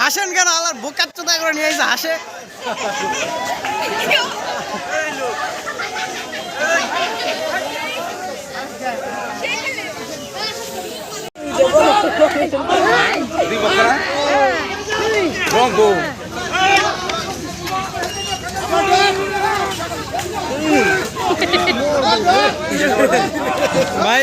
হাসেন। কেন? আল্লাহ বোকার চোদা করে নিয়ে এসে হাসে। ভাই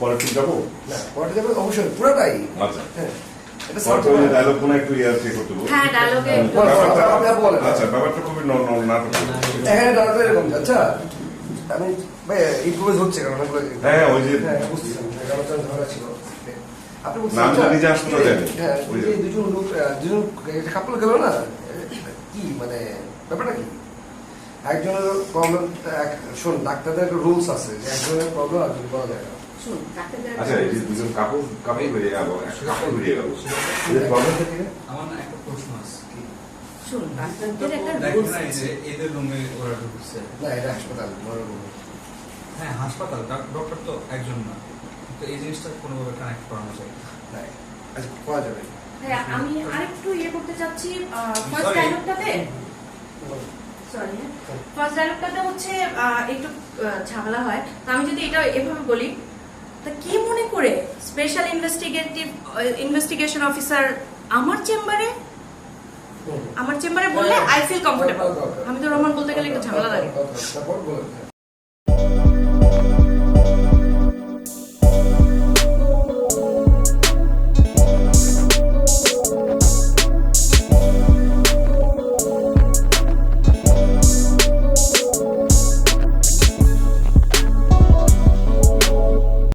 পলিটিক্স যাব? না পরে যাবে অবশ্যই পুরোটাই। আচ্ছা। হ্যাঁ ডায়লগ কোনো একটু ইয়ার করতে হ্যাঁ ডায়লগে বলেন। আচ্ছা ব্যাপারটা খুবই ন- ন- নাটক এখানে দাঁড়াতে এরকম আচ্ছা। আমি ভাই ইম্প্রোভাইজ হচ্ছে কারণ হ্যাঁ, ওই যে- হ্যাঁ বুঝতেছেন ঝগড়া ছিল। আপনি। হ্যাঁ ওই যে- এই দুজন লোক দুজন কাপল গেল না? কি মানে ব্যাপারটা কি? একজনের প্রবলেম শোন ডাক্তারদের একটা রুলস আছে যে একজনের প্রবলেম একজন বলা যায় না। শুন আচ্ছা এই দুজন কাপড় কাপড় বেরিয়ে গেল একটা কাপড় বেরিয়ে গেল। আমার না একটা প্রশ্ন আছে কি ডাক্তারদের একটা রুলস আছে। এদের রুমে ওরা ঢুকছে। না এটা হাসপাতাল বড় হ্যাঁ হাসপাতাল ডক্টর তো একজন না। তো এই জিনিসটা কোনোভাবে কানেক্ট করানো যায় না, আচ্ছা করা যাবে। হ্যাঁ আমি আরেকটু ইয়ে করতে চাচ্ছি ফার্স্ট ডায়লগটাতে সরি ফার্স্ট ডায়লগটাতে হচ্ছে আহ, একটু ঝামেলা হয়। তো আমি যদি এটা এভাবে বলি তা কি মনে করে স্পেশাল ইনভেস্টিগেটিভ ইনভেস্টিগেশন অফিসার আমার চেম্বারে। আমার চেম্বারে বললে আই ফিল কমফোর্টেবল। আমি তো রহমান বলতে গেলে একটু ঝামেলা লাগে